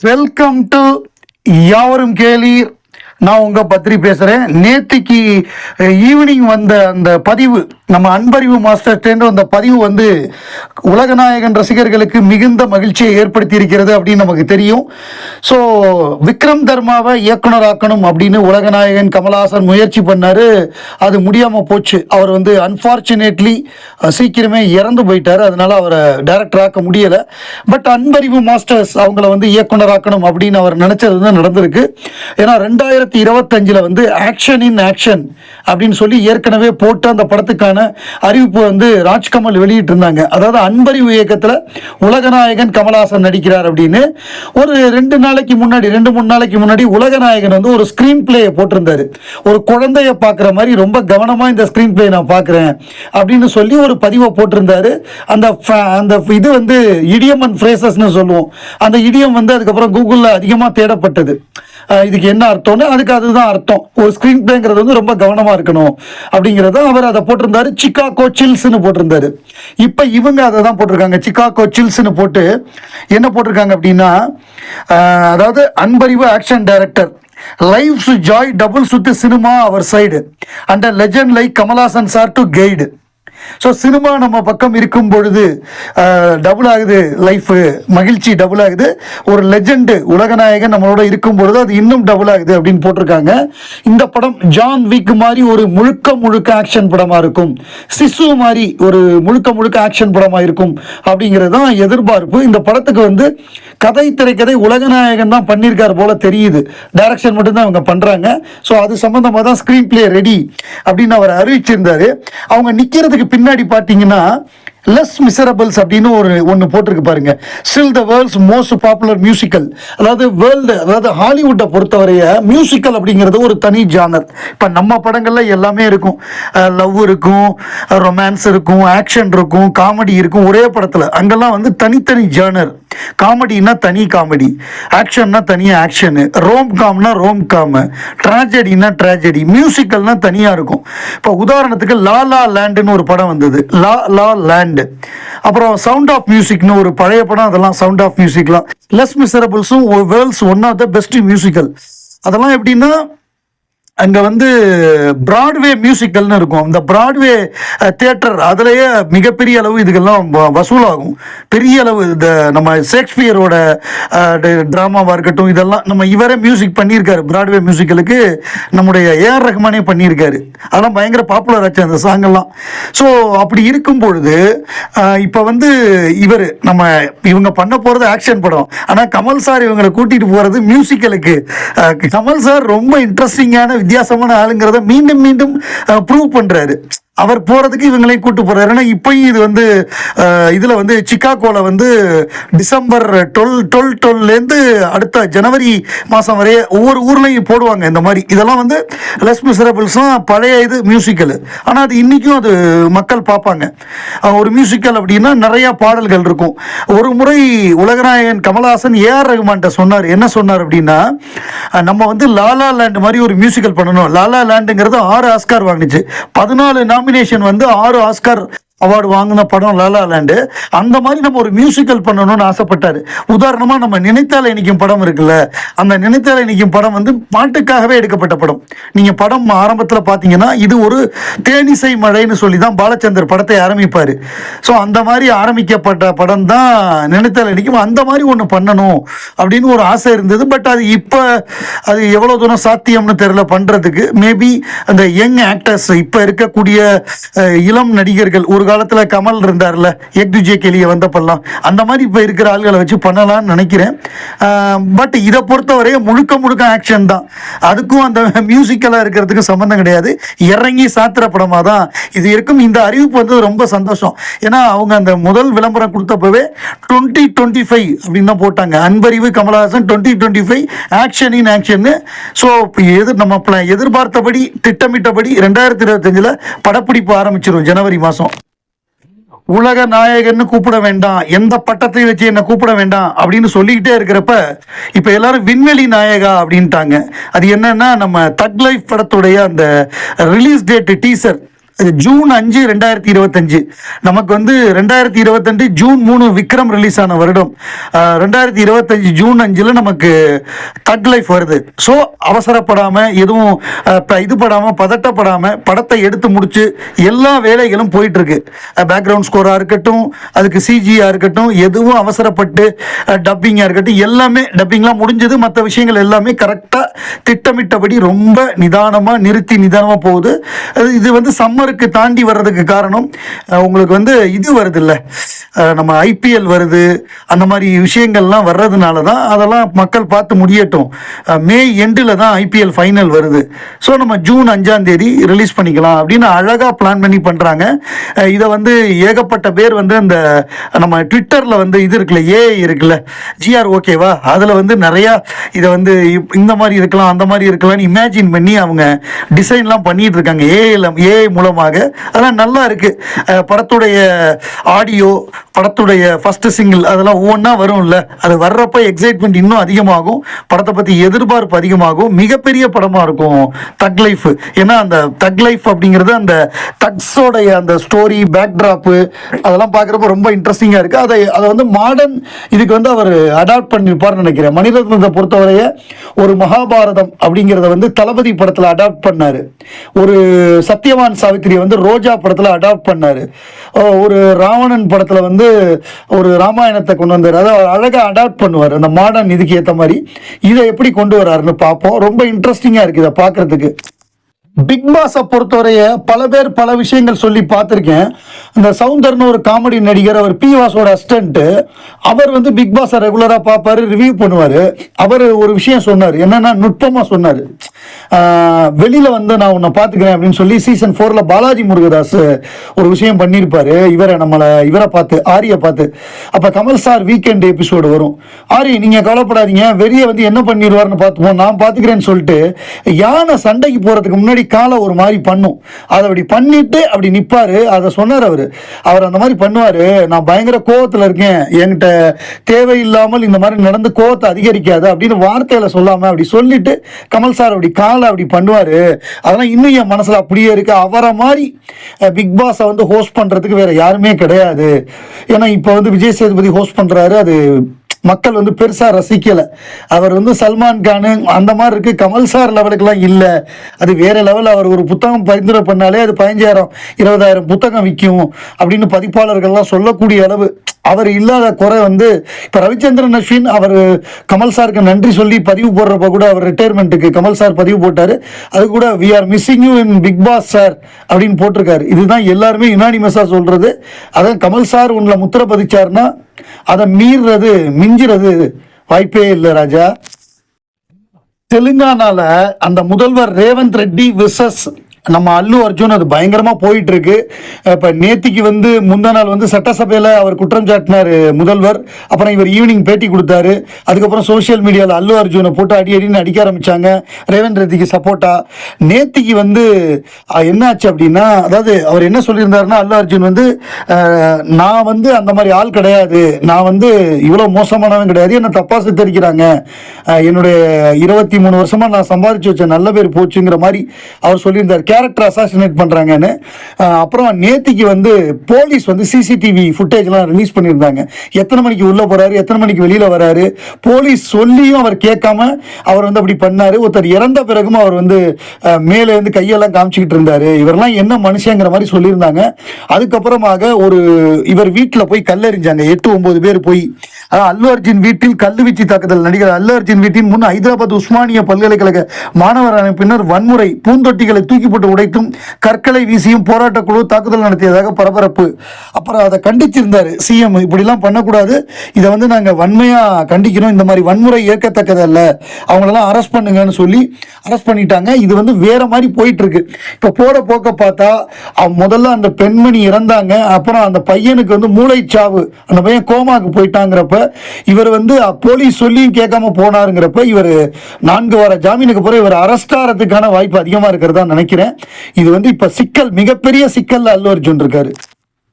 Welcome to யாவரும் கேளீர். நான் உங்க பத்ரி பேசுறேன். நேத்திக்கு ஈவினிங் வந்த அந்த பதிவு. நம்ம அன்பறிவு மாஸ்டர்ஸ்டேந்து அந்த பதிவு வந்து உலகநாயகன் ரசிகர்களுக்கு மிகுந்த மகிழ்ச்சியை ஏற்படுத்தி இருக்கிறது அப்படின்னு நமக்கு தெரியும். ஸோ விக்ரம் தர்மாவை இயக்குனராக்கணும் அப்படின்னு உலகநாயகன் கமலஹாசன் முயற்சி பண்ணாரு. அது முடியாமல் போச்சு. அவர் வந்து அன்பார்ச்சுனேட்லி சீக்கிரமே இறந்து போயிட்டார். அதனால அவரை டைரக்டர் ஆக்க முடியலை. பட் அன்பறிவு மாஸ்டர்ஸ் அவங்கள வந்து இயக்குனராக்கணும் அப்படின்னு அவர் நினச்சது வந்து நடந்திருக்கு. ஏன்னா ரெண்டாயிரத்தி இருபத்தஞ்சில் வந்து ஆக்ஷன் இன் ஆக்ஷன் அப்படின்னு சொல்லி ஏற்கனவே போட்டு அந்த படத்துக்கான அறிவிப்பு வந்து ராஜ்கமல் வெளியிட்டு இருந்தாங்க அதாவது அன்பறிவு இயக்கத்தில் உலகநாயகன் கமலஹாசன் நடிக்கிறார் அப்படின்னு. ஒரு ரெண்டு நாளைக்கு முன்னாடி ரெண்டு மூணு நாளைக்கு முன்னாடி உலகநாயகன் வந்து ஒரு ஸ்க்ரீன் பிளேயை போட்டிருந்தாரு. ஒரு குழந்தைய பார்க்குற மாதிரி ரொம்ப கவனமாக இந்த ஸ்க்ரீன் பிளே நான் பார்க்குறேன் அப்படின்னு சொல்லி ஒரு பதிவை போட்டிருந்தாரு. அந்த அந்த இது வந்து இடியம் அண்ட் ஃப்ரேசஸ்னு சொல்லுவோம். அந்த இடியம் வந்து அதுக்கப்புறம் கூகுளில் அதிகமாக தேடப்பட்டது. இதுக்கு என்ன அர்த்தம்னு அதுக்கு அதுதான் அர்த்தம். ஒரு ஸ்க்ரீன் பிளேங்கிறது வந்து ரொம்ப கவனமாக இருக்கணும். அப்படிங்கிறத அவர் அதை போட்டிருந்தாரு. சிக்காகோ சில்ஸ்னு போட்டிருந்தாரு. இப்போ இவங்க அதை தான் போட்டிருக்காங்க. சிக்காகோ சில்ஸ்னு போட்டு என்ன போட்டிருக்காங்க அப்படின்னா அதாவது Anbariv action director life joy double சுத்து cinema our side and legend like Kamalahaasan sir to guide so cinema நம்ம பக்கம் இருக்கும் பொழுது டபுள் ஆகுது லைஃபு மகிழ்ச்சி டபுள் ஆகுது. ஒரு லெஜெண்டு உலகநாயகன் நம்மளோட இருக்கும் பொழுது அது இன்னும் டபுள் ஆகுது அப்படின்னு போட்டிருக்காங்க. இந்த படம் ஜான் விக் மாதிரி ஒரு முழுக்க முழுக்க ஆக்ஷன் படமாக இருக்கும். சிசு மாதிரி ஒரு முழுக்க முழுக்க ஆக்ஷன் படமாக இருக்கும் அப்படிங்கிறது தான் எதிர்பார்ப்பு. இந்த படத்துக்கு வந்து கதை திரைக்கதை உலகநாயகன் தான் பண்ணியிருக்கார் போல தெரியுது. டைரக்ஷன் மட்டும்தான் அவங்க பண்ணுறாங்க ஸோ அது சம்மந்தமாக தான் ஸ்க்ரீன் பிளே ரெடி அப்படின்னு அவர் அறிவிச்சிருந்தாரு. அவங்க நிற்கிறதுக்கு பின்னாடி பார்த்தீங்கன்னா லெஸ் மிசரபிள்ஸ் அப்படின்னு ஒரு ஒன்று போட்டிருக்கு பாருங்க. Still the world's most popular musical அதாவது வேர்ல்டு அதாவது ஹாலிவுட்டை பொறுத்தவரைய மியூசிக்கல் அப்படிங்கிறது ஒரு தனி ஜானர் இப்போ நம்ம படங்கள்ல எல்லாமே இருக்கும். லவ் இருக்கும் ரொமான்ஸ் இருக்கும் ஆக்ஷன் இருக்கும் காமெடி இருக்கும் ஒரே படத்தில். அங்கெல்லாம் வந்து தனித்தனி ஜானர் காமெடினா தனி காமெடி ஆக்ஷன்னா தனியாக ஆக்ஷனு ரோம் காம்னா ரோம் காமு ட்ராஜடினா ட்ராஜடி மியூசிக்கல்னா தனியாக இருக்கும். இப்போ உதாரணத்துக்கு லா லா லேண்டுன்னு ஒரு படம் வந்தது. லா லா லேண்டு அப்புறம் சவுண்ட் ஆஃப் மியூசிக்னு ஒரு பழைய படம். அதெல்லாம் சவுண்ட் ஆஃப் மியூசிக்லாம் Les மிசரபிள்ஸும் world's one of the best musical அதெல்லாம் எப்படின்னா அங்கே வந்து ப்ராட்வே மியூசிக்கல்னு இருக்கும். இந்த ப்ராட்வே தேட்டர் அதுலேயே மிகப்பெரிய அளவு இதுக்கெல்லாம் வ- வசூலாகும். பெரிய அளவு இந்த நம்ம ஷேக்ஸ்பியரோட ட்ராமாவாக இருக்கட்டும் இதெல்லாம் நம்ம இவரே மியூசிக் பண்ணியிருக்காரு. ப்ராட்வே மியூசிக்கலுக்கு நம்முடைய ஏஆர் ரஹ்மானே பண்ணியிருக்காரு. அதெல்லாம் பயங்கர பாப்புலர் ஆச்சு அந்த சாங்கெல்லாம் ஸோ அப்படி இருக்கும் பொழுது இப்போ வந்து இவர் நம்ம இவங்க பண்ண போகிறது ஆக்ஷன் படம். ஆனால் கமல் சார் இவங்களை கூட்டிகிட்டு போகிறது மியூசிக்கலுக்கு கமல் சார் ரொம்ப இன்ட்ரெஸ்டிங்கான வித்தியாசமான ஆளுங்கிறத மீண்டும் மீண்டும் ப்ரூவ் பண்ணுறாரு அவர் போகிறதுக்கு இவங்களையும் கூட்டு போகிறார் ஏன்னா இப்பயும் இது வந்து இதில் வந்து சிக்காகோவில் வந்து டிசம்பர் டுவெல் டுவெல் டுவெல்லேருந்து அடுத்த ஜனவரி மாதம் வரைய ஒவ்வொரு ஊர்லேயும் போடுவாங்க இந்த மாதிரி. இதெல்லாம் வந்து லெஸ் மிசரபிள்ஸும் பழைய இது மியூசிக்கல். ஆனால் அது இன்றைக்கும் அது மக்கள் பார்ப்பாங்க. ஒரு மியூசிக்கல் அப்படின்னா நிறையா பாடல்கள் இருக்கும். ஒரு முறை உலகநாயகன் கமல்ஹாசன் ஏஆர் ரகுமான்கிட்ட சொன்னார். என்ன சொன்னார் அப்படின்னா நம்ம வந்து லாலா லேண்ட் மாதிரி ஒரு மியூசிக்கல் பண்ணணும். லாலா லேண்டுங்கிறது ஆறு ஆஸ்கார் வாங்கிச்சு பதினாலு காம்பினேஷன் வந்து ஆறு ஆஸ்கர் அவார்டு வாங்கின படம் லாலா லேண்டு அந்த மாதிரி நம்ம ஒரு மியூசிக்கல் பண்ணணும்னு ஆசைப்பட்டார். உதாரணமாக நம்ம நினைத்தால இனிக்கும் படம் இருக்குல்ல அந்த நினைத்தால இனிக்கும் படம் வந்து பாட்டுக்காகவே எடுக்கப்பட்ட படம். நீங்கள் படம் ஆரம்பத்தில் பார்த்தீங்கன்னா இது ஒரு தேனிசை மழைன்னு சொல்லி தான் பாலச்சந்தர் படத்தை ஆரம்பிப்பார். ஸோ அந்த மாதிரி ஆரம்பிக்கப்பட்ட படம் தான் நினைத்தால இனிக்கும். அந்த மாதிரி ஒன்று பண்ணணும் அப்படின்னு ஒரு ஆசை இருந்தது. பட் அது இப்போ அது எவ்வளோ தூரம் சாத்தியம்னு தெரில பண்ணுறதுக்கு மேபி அந்த யங் ஆக்டர்ஸ் இப்போ இருக்கக்கூடிய இளம் நடிகர்கள் ஒரு காலத்தில் கமல் இருந்தார்ல எக் துஜே கெளிய வந்தப்பெல்லாம். அந்த மாதிரி இப்போ இருக்கிற ஆள்களை வச்சு பண்ணலாம்னு நினைக்கிறேன். பட் இதை பொறுத்தவரை முழுக்க முழுக்க ஆக்ஷன் தான். அதுக்கும் அந்த மியூசிக்கலாக இருக்கிறதுக்கு சம்மந்தம் கிடையாது. இறங்கி சாத்திர படமாக தான் இது இருக்கும். இந்த அறிவிப்பு வந்து ரொம்ப சந்தோஷம். ஏன்னா அவங்க அந்த முதல் விளம்பரம் கொடுத்தப்பவே டுவெண்ட்டி டுவெண்ட்டி ஃபைவ் அப்படின்னு தான் போட்டாங்க. Anbariv Kamalahaasan twenty twenty five action in action so எதிர் நம்ம எதிர்பார்த்தபடி திட்டமிட்டபடி ரெண்டாயிரத்தி இருபத்தஞ்சில் படப்பிடிப்பு ஆரம்பிச்சிடும் ஜனவரி மாதம் உலக நாயகன்னு கூப்பிட வேண்டாம். எந்த பட்டத்தை வச்சு என்ன கூப்பிட வேண்டாம் அப்படின்னு சொல்லிக்கிட்டே இருக்கிறப்ப இப்போ எல்லாரும் விண்வெளி நாயகா அப்படின்ட்டாங்க. அது என்னன்னா நம்ம தக் லைஃப் படத்துடைய அந்த ரிலீஸ் டேட் டீசர் ஜூன் அஞ்சு ரெண்டாயிரத்தி இருபத்தஞ்சு. நமக்கு வந்து ரெண்டாயிரத்தி இருபத்தஞ்சு ஜூன் மூணு விக்ரம் ரிலீஸ் ஆன வருடம். ரெண்டாயிரத்தி இருபத்தஞ்சு ஜூன் அஞ்சில் நமக்கு தக் லைஃப் வருது. ஸோ அவசரப்படாமல் எதுவும் அஹ், இது படாமல் பதட்டப்படாமல் படத்தை எடுத்து முடிச்சு எல்லா வேலைகளும் போயிட்டுருக்கு. பேக்ரவுண்ட் ஸ்கோராக இருக்கட்டும் அதுக்கு சிஜியாக இருக்கட்டும் எதுவும் அவசரப்பட்டு டப்பிங்காக இருக்கட்டும் எல்லாமே டப்பிங்லாம் முடிஞ்சது மற்ற விஷயங்கள் எல்லாமே கரெக்டாக திட்டமிட்டபடி ரொம்ப நிதானமாக நிறுத்தி நிதானமாக போகுது. அது இது வந்து சம்மர் சம்மருக்கு தாண்டி வர்றதுக்கு காரணம் உங்களுக்கு வந்து இது வருது இல்லை நம்ம ஐபிஎல் வருது அந்த மாதிரி விஷயங்கள்லாம் வர்றதுனால தான் அதெல்லாம் மக்கள் பார்த்து முடியட்டும். மே எண்டில் தான் ஐபிஎல் ஃபைனல் வருது. ஸோ நம்ம ஜூன் அஞ்சாம் தேதி ரிலீஸ் பண்ணிக்கலாம் அப்படின்னு அழகாக பிளான் பண்ணி பண்ணுறாங்க இதை வந்து ஏகப்பட்ட பேர் வந்து அந்த நம்ம ட்விட்டரில் வந்து இது இருக்குல்ல ஏஐ இருக்குல்ல ஜிஆர் ஓகேவா அதில் வந்து நிறையா இதை வந்து இந்த மாதிரி இருக்கலாம் அந்த மாதிரி இருக்கலாம்னு இமேஜின் பண்ணி அவங்க டிசைன்லாம் பண்ணிட்டு இருக்காங்க. ஏஐ ஏஐ மூலமாக அதெல்லாம் நல்லா இருக்கு. படத்துடைய ஆடியோ படத்துடைய ஃபஸ்ட்டு சிங்கிள் அதெல்லாம் ஒவ்வொன்றா வரும்ல. அது வர்றப்ப எக்ஸைட்மெண்ட் இன்னும் அதிகமாகும். படத்தை பற்றி எதிர்பார்ப்பு அதிகமாகும். மிகப்பெரிய படமாக இருக்கும் தக் லைஃப் ஏன்னா அந்த தக் லைஃப் அப்படிங்கிறது அந்த தக்ஸோடைய அந்த ஸ்டோரி பேக்ட்ராப்பு அதெல்லாம் பார்க்குறப்ப ரொம்ப இன்ட்ரெஸ்டிங்காக இருக்குது அதை அதை வந்து மாடர்ன் இதுக்கு வந்து அவர் அடாப்ட் பண்ணியிருப்பார்னு நினைக்கிறேன். மணிரத்னத்தை பொறுத்தவரைய ஒரு மகாபாரதம் அப்படிங்கிறத வந்து தளபதி படத்தில் அடாப்ட் பண்ணார். ஒரு சத்யவான் சாவித்திரியை வந்து ரோஜா படத்தில் அடாப்ட் பண்ணார். ஒரு ராவணன் படத்தில் வந்து ஒரு ராமாயணத்தை கொண்டு வந்தார். அதை அவர் அழகாக அடாப்ட் பண்ணுவார். அந்த மாடர்ன் இதுக்கு ஏற்ற மாதிரி இதை எப்படி கொண்டு வராருன்னு பார்ப்போம். ரொம்ப இன்ட்ரெஸ்டிங்காக இருக்குது இதை பார்க்குறதுக்கு. பிக் பாஸை பொறுத்தவரைய பல பேர் பல விஷயங்கள் சொல்லி பார்த்துருக்கேன். இந்த சவுந்தர்னு ஒரு காமெடி நடிகர் அவர் பி வாஸோட அசிஸ்டன்ட்டு அவர் வந்து பிக் பாஸை ரெகுலராக பார்ப்பாரு ரிவ்யூ பண்ணுவார். அவர் ஒரு விஷயம் சொன்னார். என்னன்னா நுட்பமாக சொன்னார். வெளியில் வந்து நான் உன்னை பார்த்துக்கிறேன் அப்படின்னு சொல்லி சீசன் ஃபோரில் பாலாஜி முருகதாஸ் ஒரு விஷயம் பண்ணியிருப்பார் இவரை நம்மளை இவரை பார்த்து ஆரியை பார்த்து. அப்போ கமல் சார் வீக்கெண்ட் எபிசோடு வரும். ஆரி நீங்கள் கவலைப்படாதீங்க. வெளியே வந்து என்ன பண்ணிடுவார்னு பார்த்துப்போம். நான் பார்த்துக்கிறேன்னு சொல்லிட்டு யானை சண்டைக்கு போகிறதுக்கு முன்னாடி காலை ஒரு மாதிரி பண்ணும். அதை அப்படி பண்ணிட்டு அப்படி நிற்பாரு அதை சொன்னார் அவர். அவர் அந்த மாதிரி பண்ணுவார். நான் பயங்கர கோவத்தில் இருக்கேன். என்கிட்ட தேவையில்லாமல் இந்த மாதிரி நடந்து கோவத்தை அதிகரிக்காது அப்படின்னு வார்த்தையில் சொல்லாமல் அப்படி சொல்லிட்டு கமல் சார் அப்படி காலை அப்படி பண்ணுவார். அதெல்லாம் இன்னும் என் மனசில் அப்படியே இருக்குது அவரை மாதிரி பிக் பாஸை வந்து ஹோஸ்ட் பண்ணுறதுக்கு வேறு யாருமே கிடையாது. ஏன்னா இப்போ வந்து விஜய் சேதுபதி ஹோஸ்ட் பண்ணுறாரு அது மக்கள் வந்து பெருசாக ரசிக்கலை. அவர் வந்து சல்மான் கானு அந்த மாதிரி இருக்குது கமல் சார் லெவலுக்குலாம் இல்லை. அது வேற லெவலில் அவர் ஒரு புத்தகம் பரிந்துரை பண்ணாலே அது பதினஞ்சாயிரம் இருபதாயிரம் புத்தகம் விற்கும் அப்படின்னு பதிப்பாளர்கள்லாம் சொல்லக்கூடிய அளவு. அவர் இல்லாத குறை வந்து இப்போ ரவிச்சந்திரன் அஸ்வின் அவர் கமல் சாருக்கு நன்றி சொல்லி பதிவு போடுறப்ப கூட அவர் ரிட்டையர்மெண்ட்டுக்கு கமல் சார் பதிவு போட்டார். அது கூட we are missing you in Bigg Boss sir அப்படின்னு போட்டிருக்காரு. இதுதான் எல்லாருமே யுனானிமஸாக சொல்கிறது அதான் கமல் சார் உன்னை முத்திர பதிச்சார்னா அதை மீறுறது மிஞ்சுறது வாய்ப்பே இல்லை ராஜா. தெலுங்கானால அந்த முதல்வர் ரேவந்த் ரெட்டி விசஸ் நம்ம அல்லு அர்ஜுன் அது பயங்கரமா போயிட்டு இருக்கு இப்ப நேத்திக்கு வந்து முந்தா நாள் வந்து சட்டசபையில அவர் குற்றம் சாட்டினார் முதல்வர். அப்புறம் இவர் ஈவினிங் பேட்டி கொடுத்தாரு. அதுக்கப்புறம் சோஷியல் மீடியாவில் அல்லு அர்ஜுனை போட்டு அடி அடின்னு அடிக்க ஆரம்பிச்சாங்க. ரேவந்த் ரெட்டிக்கு சப்போர்ட்டா நேத்திக்கு வந்து என்னாச்சு அப்படின்னா அதாவது அவர் என்ன சொல்லியிருந்தாருன்னா அல்லு அர்ஜுன் வந்து நான் வந்து அந்த மாதிரி ஆள் கிடையாது. நான் வந்து இவ்வளோ மோசமானவன் கிடையாது. என்ன தப்பா சித்தரிக்கிறாங்க. என்னுடைய இருபத்தி மூணு வருஷமா நான் சம்பாதிச்சு வச்ச நல்ல பேர் போச்சுங்கிற மாதிரி அவர் சொல்லியிருந்தார். கே கேரக்டர் அசாசினேட் பண்ணுறாங்கன்னு அப்புறம் நேத்திக்கு வந்து போலீஸ் வந்து சிசிடிவி ஃபுட்டேஜ்லாம் ரிலீஸ் பண்ணியிருந்தாங்க. எத்தனை மணிக்கு உள்ளே போகிறாரு எத்தனை மணிக்கு வெளியில் வராரு போலீஸ் சொல்லியும் அவர் கேட்காம அவர் வந்து அப்படி பண்ணார். ஒருத்தர் இறந்த பிறகும் அவர் வந்து மேலேருந்து கையெல்லாம் காமிச்சிக்கிட்டு இருந்தார். இவரெல்லாம் என்ன மனுஷங்கிற மாதிரி சொல்லியிருந்தாங்க. அதுக்கப்புறமாக ஒரு இவர் வீட்டில் போய் கல்லெறிஞ்சாங்க. எட்டு ஒம்பது பேர் போய். அல்லு அர்ஜுன் வீட்டில் கல்லுவீச்சு தாக்குதல் நடிகர் அல்லு அர்ஜுன் வீட்டின் முன் ஹைதராபாத் உஸ்மானிய பல்கலைக்கழக மாணவர் அமைப்பினர் வன்முறை பூந்தொட்டிகளை தூக்கி போட்டு உடைத்தும் கற்களை வீசியும் போராட்ட குழு தாக்குதல் நடத்தியதாக பரபரப்பு. அப்புறம் அதை கண்டிச்சிருந்தாரு. சிஎம் இப்படிலாம் பண்ணக்கூடாது. இதை வந்து நாங்கள் வன்மையாக கண்டிக்கிறோம் இந்த மாதிரி வன்முறை ஏற்கத்தக்கதல்ல. அவங்களெல்லாம் அரெஸ்ட் பண்ணுங்கன்னு சொல்லி அரெஸ்ட் பண்ணிட்டாங்க. இது வந்து வேற மாதிரி போயிட்டு இருக்கு இப்போ போற போக்க பார்த்தா முதல்ல அந்த பெண்மணி இறந்தாங்க. அப்புறம் அந்த பையனுக்கு வந்து மூளைச்சாவு. அந்த பையன் கோமாக்கு போயிட்டாங்கிறப்ப இவர் வந்து போலீஸ் சொல்லியும் கேட்காம போனாருங்கிறப்ப இவர் நான்கு வார ஜாமீனுக்கு பிறகு இவர் அரெஸ்ட் ஆகிறதுக்கான வாய்ப்பு அதிகமாக இருக்கிறதா நினைக்கிறேன். இது வந்து இப்போ சிக்கல் மிகப்பெரிய சிக்கல் அல்லு அர்ஜுன் இருக்காரு.